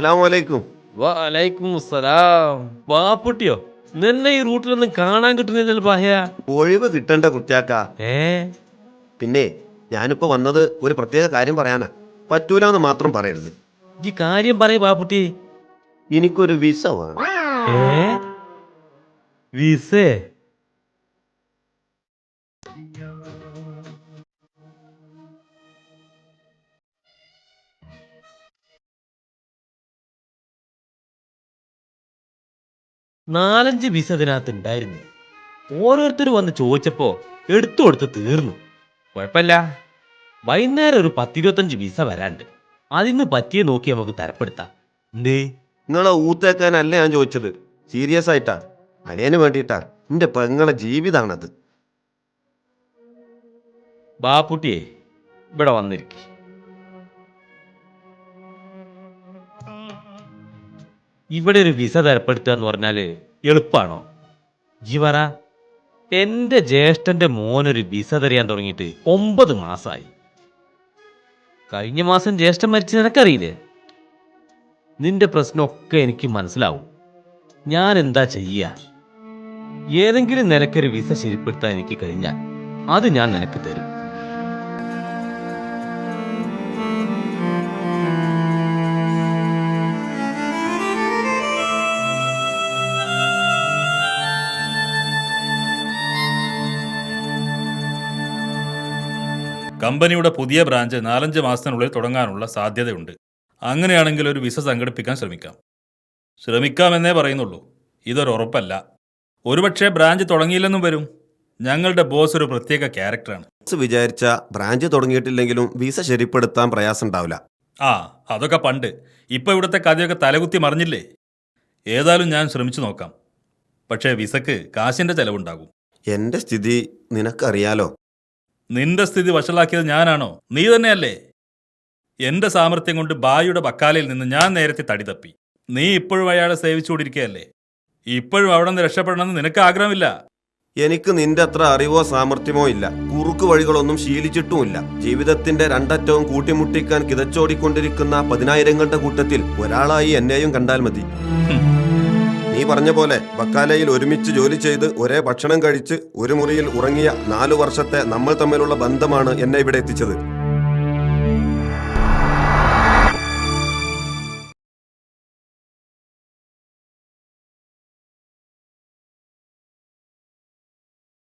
അസ്സലാമലൈക്കും. വലൈക്കും സലാം വാപ്പുട്ടിയോ നിന്നെ ഈ റൂട്ടിലൊന്നും കാണാൻ കിട്ടുന്നില്ലല്ലോ പാഹ്യ ഒഴിവ് കിട്ടണ്ട കുട്ടിയാക്ക. ഏ? പിന്നെ ഞാനിപ്പോ വന്നത് ഒരു പ്രത്യേക കാര്യം പറയാനാ. പറ്റൂലെന്ന് മാത്രം പറയരുത്. ഈ കാര്യം പറയ പാപ്പുട്ടി എനിക്കൊരു വിസ വേണം. വിസേ? നാലഞ്ച് വിസ അതിനകത്ത് ഉണ്ടായിരുന്നു. ഓരോരുത്തർ വന്ന് ചോദിച്ചപ്പോ എടുത്തു കൊടുത്ത് തീർന്നു. കുഴപ്പമില്ല. വൈകുന്നേരം ഒരു പത്തിരുപത്തഞ്ച് വിസ വരാണ്ട് അതിന്ന് പറ്റിയ നോക്കി നമുക്ക് തരപ്പെടുത്താം. എന്തേ നിങ്ങളെ ഊത്തേക്കാനല്ല ഞാൻ ചോദിച്ചത്? സീരിയസ് ആയിട്ടാ? അനിയന് വേണ്ടിയിട്ടാ? എന്റെ പെങ്ങളെ ജീവിതാണത്. ബാപ്പുട്ടിയെ ഇവിടെ വന്നിരിക്കും. ഇവിടെ ഒരു വിസ തരപ്പെടുത്തുക എന്ന് പറഞ്ഞാൽ എളുപ്പാണോ? ജീവറ എന്റെ ജ്യേഷ്ഠന്റെ മോനൊരു വിസ തരയാൻ തുടങ്ങിയിട്ട് ഒമ്പത് മാസമായി കഴിഞ്ഞ മാസം ജ്യേഷ്ഠൻ മരിച്ച നിനക്കറിയില്ലേ? നിന്റെ പ്രശ്നമൊക്കെ എനിക്ക് മനസ്സിലാവും. ഞാൻ എന്താ ചെയ്യുക ഏതെങ്കിലും നിനക്കൊരു വിസ ശരിപ്പെടുത്താൻ എനിക്ക് കഴിഞ്ഞാൽ അത് ഞാൻ നിനക്ക് തരും. കമ്പനിയുടെ പുതിയ ബ്രാഞ്ച് നാലഞ്ച് മാസത്തിനുള്ളിൽ തുടങ്ങാനുള്ള സാധ്യതയുണ്ട്. അങ്ങനെയാണെങ്കിൽ ഒരു വിസ സംഘടിപ്പിക്കാൻ ശ്രമിക്കാം. ശ്രമിക്കാമെന്നേ പറയുന്നുള്ളൂ. ഇതൊരു ഉറപ്പല്ല. ഒരുപക്ഷെ ബ്രാഞ്ച് തുടങ്ങിയില്ലെന്നും വരും. ഞങ്ങളുടെ ബോസ് ഒരു പ്രത്യേക ക്യാരക്ടറാണ്. വിചാരിച്ച ബ്രാഞ്ച് തുടങ്ങിയിട്ടില്ലെങ്കിലും വിസ ശരിപ്പെടുത്താൻ പ്രയാസം ഉണ്ടാവില്ല. ആ അതൊക്കെ പണ്ട്. ഇപ്പൊ ഇവിടുത്തെ കഥയൊക്കെ തലകുത്തി മറിഞ്ഞില്ലേ? ഏതായാലും ഞാൻ ശ്രമിച്ചു നോക്കാം. പക്ഷേ വിസക്ക് കാശിന്റെ ചെലവുണ്ടാകും. എന്റെ സ്ഥിതി നിനക്കറിയാലോ? നിന്റെ സ്ഥിതി വഷളാക്കിയത് ഞാനാണോ? നീ തന്നെയല്ലേ? എന്റെ സാമർത്ഥ്യം കൊണ്ട് ബായുടെ ബക്കാലയിൽ നിന്ന് ഞാൻ നേരത്തെ തടി തപ്പി. നീ ഇപ്പോഴും അയാളെ സേവിച്ചുകൊണ്ടിരിക്കുകയല്ലേ? ഇപ്പോഴും അവിടെ നിന്ന് രക്ഷപ്പെടണമെന്ന് നിനക്ക് ആഗ്രഹമില്ല. എനിക്ക് നിന്റെ അത്ര അറിവോ സാമർഥ്യമോ ഇല്ല. കുറുക്ക് വഴികളൊന്നും ശീലിച്ചിട്ടുമില്ല. ജീവിതത്തിന്റെ രണ്ടറ്റവും കൂട്ടിമുട്ടിക്കാൻ കിതച്ചോടിക്കൊണ്ടിരിക്കുന്ന പതിനായിരങ്ങളുടെ കൂട്ടത്തിൽ ഒരാളായി എന്നെയും കണ്ടാൽ മതി. നീ പറഞ്ഞ പോലെ ബക്കാലയിൽ ഒരുമിച്ച് ജോലി ചെയ്ത് ഒരേ ഭക്ഷണം കഴിച്ച് ഒരു മുറിയിൽ ഉറങ്ങിയ നാലു വർഷത്തെ നമ്മൾ തമ്മിലുള്ള ബന്ധമാണ് എന്നെ ഇവിടെ എത്തിച്ചത്.